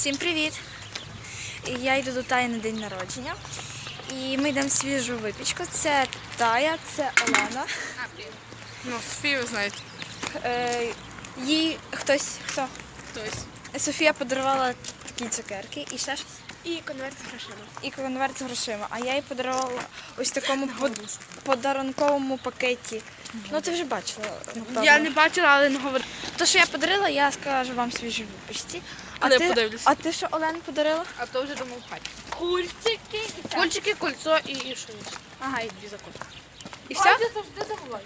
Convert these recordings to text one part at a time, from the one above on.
Всім привіт! Я йду до Таї на день народження. І ми йдемо свіжу випічку. Це Тая, це Олена. Ну, Софію знаєте. Е, їй хтось хто? Хтось. Софія подарувала такі цукерки і ще щось. І конверт з грошима. І конверт з грошима. А я їй подарувала ось такому под- подарунковому пакеті. Ну ти вже бачила. напевно. Я не бачила, але не говорила. То, що я подарила, я скажу вам свіжі випічці. А Але ти, подивлюсь. а ти що Олені подарила? А то вже думав хаті. Кульчики. Кульчики, кольцо і, і що? Ага, і дві закупки. І все? Ти завжди забувай.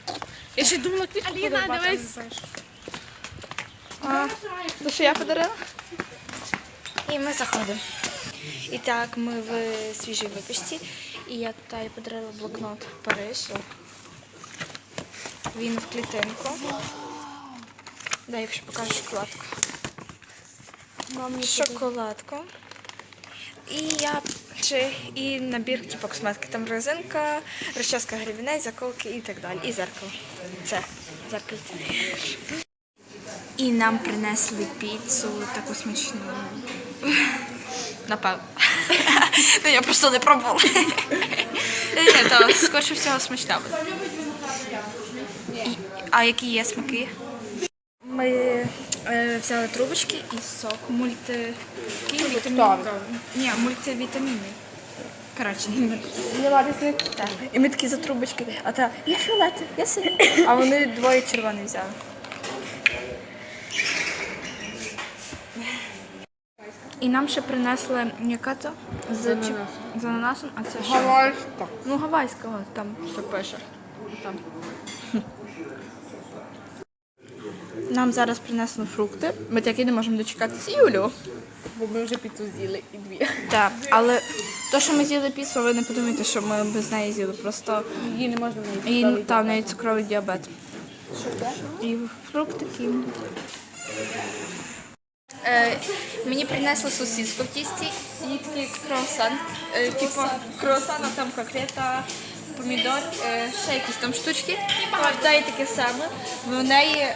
Я ще думала, квітку Аліна, подарувати, дивись. знаєш. А, то, що я подарила? І ми заходимо. І так, ми в свіжій випічці. І я Таї подарила блокнот Париж. Він в клітинку. Дай я ще покажу шоколадку. Шоколадку. І я чи і набір типу косметики. Там резинка, розчаска гребінець, заколки і так далі. І зеркало. Це зеркальце. І нам принесли піцу таку смачну. Напевно. Ну, я просто не пробувала. Ні, то скорше всього смачна буде. А які є смаки? Ми е, взяли трубочки і сок мульти... який Ні, мультивітамінний. Коротше, так. І ми такі за трубочки, а та я фіолетовий, я синій. А вони двоє червоний взяли. І нам ще принесли яка то? З, чи- з ананасом, а це що? Гавайська. Ну, гавайського там що пише. Там. Нам зараз принесли фрукти. Ми такі не можемо дочекатися Юлю. Бо ми вже піцу з'їли і дві. Так, але то, що ми з'їли піцу, ви не подумайте, що ми без неї з'їли. Просто Її не можна і там в неї цукровий діабет. І фруктики. Е, мені принесли сосиску в тісті і такий круасан. Е, типу круасан, а там котлета, помідор, е, ще якісь там штучки. Та і таке саме. В неї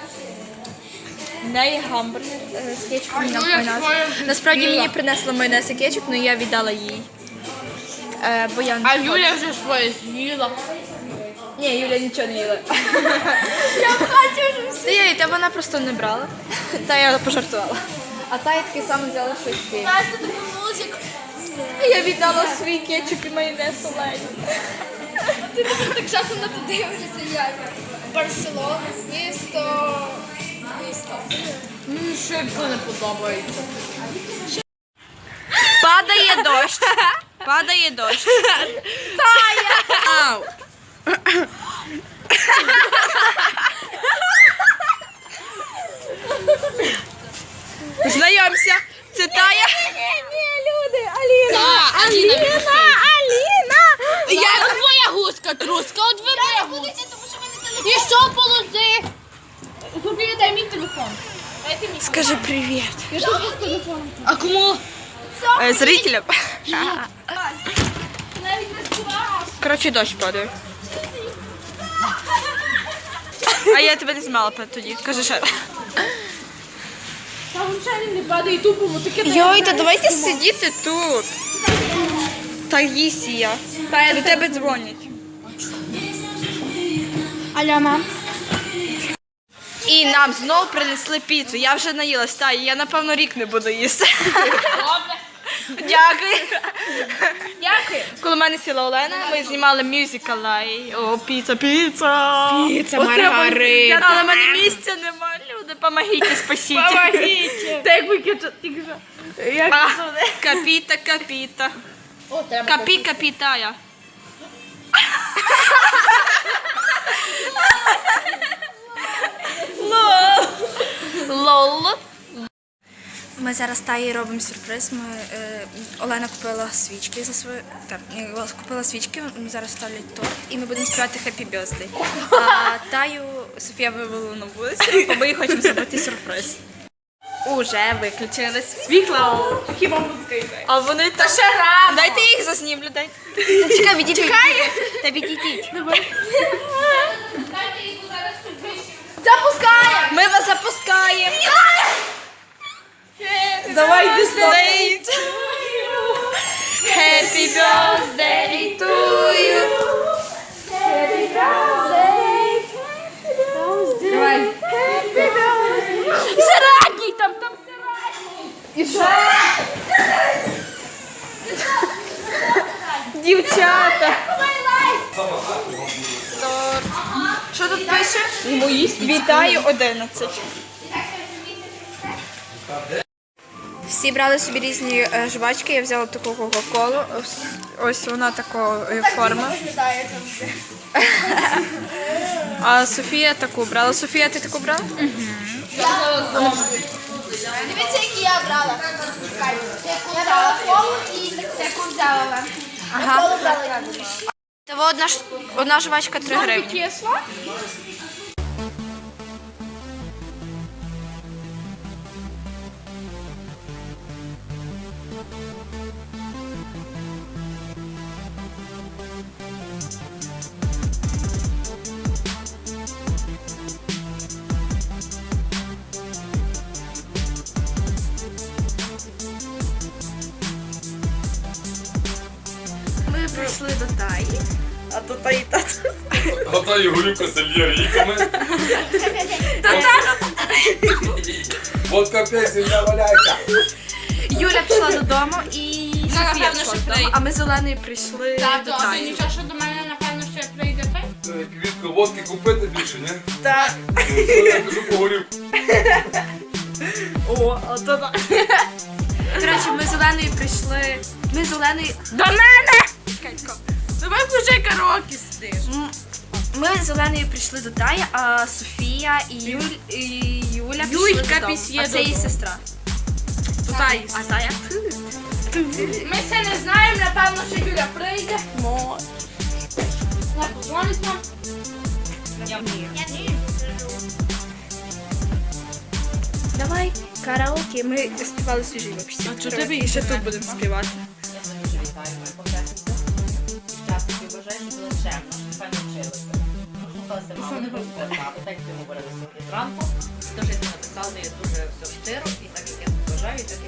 в неї гамбургер е, з кетчупом і майонез. Насправді мені принесли майонез і кетчуп, але я віддала їй. Е, бо я не А хочу. Юля вже своє з'їла. Ні, Юля нічого не їла. Я хаті вже все. Ні, та вона просто не брала. Та я пожартувала. А та я таки саме взяла щось. Настя музику. Я віддала свій кетчуп і майонез Олені. Ти тепер так жахно ти дивишся, як Барселона, місто, місто. Мені ще якщо не подобається. Падає дощ. Падає дощ. Тая! Ау. телефон. Дайте мій. Скажи привіт. Я що з телефоном? А кому? Е, Зрителям. Навіть не співав. Коротше, дощ падає. А я тебе не знала тоді. Кажи ще. Та взагалі не падає тупому, таке Йой, та давайте сидіти тут. Та їсія. Та до тебе дзвонять. Аля, мам. І нам знову принесли піцу. Я вже наїлась, та і я напевно рік не буду їсти. Дякую. Дякую. Коли мене сіла Олена, ми знімали мюзикл. і, О, піца, піца. Піца, Оце Маргарита. Але в мене місця немає. Люди, помогіть, спасіть. Помогіть. Та як ви. Як А, Капіта, капіта. Капі, капітая. Ми зараз Таї робимо сюрприз. Ми, е, Олена купила свічки за свою. Так, купила свічки, ми зараз ставлять торт і ми будемо співати Happy Birthday. А Таю Софія вивела на вулицю, бо ми хочемо зробити сюрприз. Уже виключили світло. Хіба музика йде? А вони та ще рано. Дайте їх заснімлю, дайте. Чекай, відійдіть. Чекай. Та відійдіть. Запускаємо! Ми вас запускаємо. Давай дістей. Happy birthday to you. Давай. Там, там Дівчата. Що тут пише? Вітаю 11. Всі брали собі різні е, жвачки, я взяла таку кока-колу. Ось, вона такої форми. А Софія таку брала. Софія, ти таку брала? Дивіться, які я брала. Я брала колу і таку взяла. Ага. Колу брала я. Того одна, одна жвачка 3 гривні. Прийшли до Таї. А то Таї тато. Готаю горілку з ліріками. Водка песня не валяйся. Юля пішла додому і Софія напевно, пішла що додому, прийде. а ми зеленою прийшли Так, до то, Таї. нічого, що до мене, напевно, ще прийде той? Е, Квітку водки купити більше, ні? Так. Я кажу по горілку. О, а то так. Коротше, ми зеленою прийшли. Ми зеленою. До мене! Чекай, Давай вже караоке сидиш. Ми з Оленою прийшли до Таї, а Софія і, Юль, і Юля пішли Юлька додому. пісє А це її додому. сестра. До Таї. А Тая? Ми ще не знаємо, напевно, що Юля прийде. Не позвонить нам. Давай, караоке. Ми співали свіжий випуск. А чого тебе і ще тут будемо співати? Щастя, бажаю, щоб було чемно, щоб пані вчилися. Послухалася так ти говорили сьогодні зранку. Дуже ти написала, є дуже все щиро, і так як я вважаю, і так як